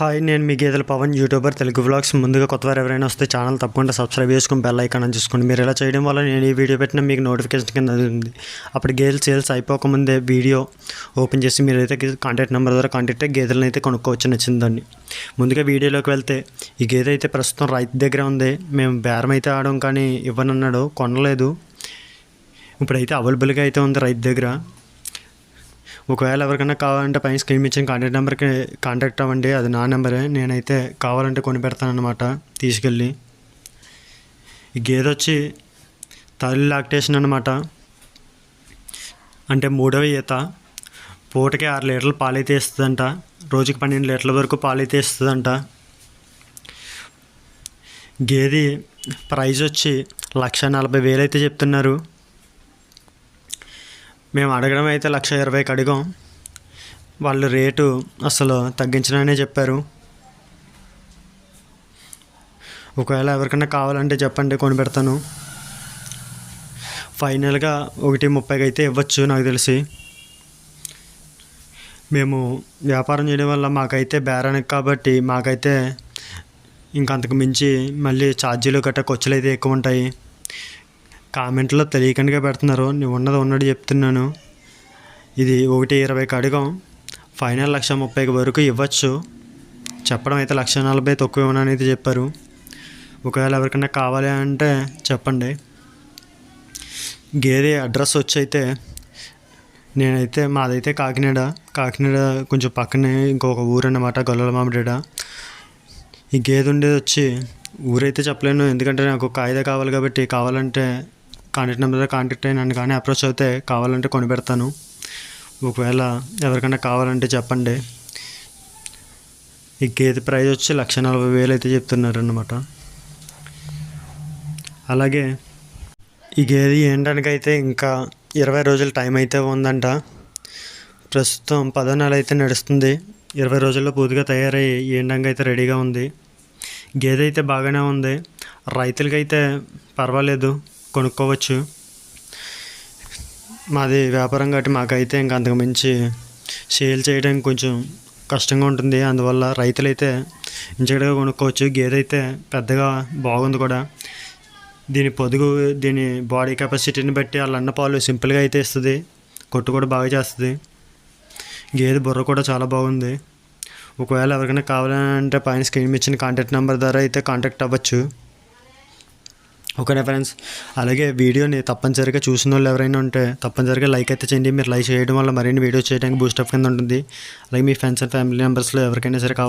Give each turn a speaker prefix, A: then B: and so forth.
A: Hi నేను మీ గేదెల Pawan YouTuber Telugu vlogs. ముందుగా కొత్తవారు ఎవరైనా వస్తే ఛానల్ తప్పకుండా సబ్స్క్రైబ్ చేసుకుని బెల్ ఐకాన్ అని చూసుకోండి మీరు ఇలా చేయడం వల్ల నేను ఈ వీడియో పెట్టిన మీకు నోటిఫికేషన్ కింద ఉంది అప్పుడు గేదెలు సేల్స్ అయిపోకముందే వీడియో ఓపెన్ చేసి మీరైతే కాంటాక్ట్ నెంబర్ ద్వారా కాంటాక్ట్ అయ్యి గేదెలను అయితే కొనుక్కోవచ్చు నచ్చిందండి ముందుగా వీడియోలోకి వెళ్తే ఈ గేదె అయితే ప్రస్తుతం రైతు దగ్గర ఉంది. మేము బేరం అయితే ఆడడం కానీ ఇవ్వనన్నాడు కొనలేదు. ఇప్పుడైతే అవైలబుల్గా అయితే ఉంది రైతు దగ్గర. ఒకవేళ ఎవరికైనా కావాలంటే పైన స్క్రీన్ ఇచ్చిన కాంటాక్ట్ నెంబర్కి కాంటాక్ట్ అవ్వండి. అది నా నెంబరే నేనైతే కావాలంటే కొని పెడతానమాట తీసుకెళ్ళి. ఈ గేదె వచ్చి తల్లి లాక్టేషన్ అనమాట అంటే మూడవ ఈత. పూటకి ఆరు లీటర్లు పాలైతే ఇస్తుందంట. రోజుకి పన్నెండు లీటర్ల వరకు పాలైతే ఇస్తుందంట. గేది ప్రైజ్ వచ్చి లక్ష నలభై వేలు అయితే చెప్తున్నారు. మేము అడగడం అయితే లక్ష ఇరవైకి అడిగాం వాళ్ళు రేటు అసలు తగ్గించననే చెప్పారు. ఒకవేళ ఎవరికైనా కావాలంటే చెప్పండి కొని పెడతాను. ఫైనల్గా ఒకటి ముప్పైకి అయితే ఇవ్వచ్చు నాకు తెలిసి. మేము వ్యాపారం చేయడం వల్ల మాకైతే బేరానికి కాబట్టి మాకైతే ఇంకంతకు మించి మళ్ళీ ఛార్జీలు గట్రా ఖర్చులు అయితే ఎక్కువ ఉంటాయి. కామెంట్లో తెలియకుండా పెడుతున్నారు. నువ్వు ఉన్నది ఉన్నట్టు చెప్తున్నాను. ఇది ఒకటి ఇరవైకి అడగం. ఫైనల్ లక్ష ముప్పై వరకు ఇవ్వచ్చు. చెప్పడం అయితే లక్ష నలభై తక్కువ ఇవ్వనని అయితే చెప్పారు. ఒకవేళ ఎవరికైనా కావాలి అంటే చెప్పండి. గేదె అడ్రస్ వచ్చి అయితే నేనైతే మాదైతే కాకినాడ. కాకినాడ కొంచెం పక్కనే ఇంకొక ఊరు అన్నమాట గొల్లల మామిడిడ ఈ గేదె ఉండేది వచ్చి ఊరైతే చెప్పలేను. ఎందుకంటే నాకు కాయిదా కావాలి కాబట్టి కావాలంటే కాంటాక్ట్ నెంబర్ కాంటాక్ట్ అయ్యి నన్ను కానీ అప్రోచ్ అయితే కావాలంటే కొని పెడతాను ఒకవేళ ఎవరికైనా కావాలంటే చెప్పండి. ఈ గేదె ప్రైజ్ వచ్చి లక్ష నలభై వేలు అయితే చెప్తున్నారన్నమాట. అలాగే ఈ గేదె ఏంటనికైతే ఇంకా ఇరవై రోజుల టైం అయితే ఉందంట. ప్రస్తుతం పదో నెల అయితే నడుస్తుంది. ఇరవై రోజుల్లో పూర్తిగా తయారై ఏంటంగా అయితే రెడీగా ఉంది. గేదె అయితే బాగానే ఉంది. రైతులకైతే పర్వాలేదు. కొనుక్కోవచ్చు. మాది వ్యాపారం కాబట్టి మాకైతే ఇంకా అంతకు మించి సేల్ చేయడానికి కొంచెం కష్టంగా ఉంటుంది. అందువల్ల రైతులైతే ఇంచగడగా కొనుక్కోవచ్చు. గేదె అయితే పెద్దగా బాగుంది కూడా. దీని పొదుగు దీని బాడీ కెపాసిటీని బట్టి వాళ్ళ అన్న పాలు సింపుల్గా అయితే ఇస్తుంది. కొట్టు కూడా బాగా చేస్తుంది. గేదె బుర్ర కూడా చాలా బాగుంది. ఒకవేళ ఎవరికైనా కావాలంటే పైన స్క్రీన్ ఇచ్చిన కాంటాక్ట్ నెంబర్ ద్వారా అయితే కాంటాక్ట్ అవ్వచ్చు. ఓకేనా ఫ్రెండ్స్. అలాగే వీడియోని తప్పనిసరిగా చూసిన వాళ్ళు ఎవరైనా ఉంటే తప్పనిసరిగా లైక్ అయితే చేయండి. మీరు లైక్ చేయడం వల్ల మరిన్ని వీడియోస్ చేయడానికి బూస్టప్ కింద ఉంటుంది. అలాగే మీ ఫ్రెండ్స్ అండ్ ఫ్యామిలీ మెంబర్స్లో ఎవరికైనా సరే కావాలి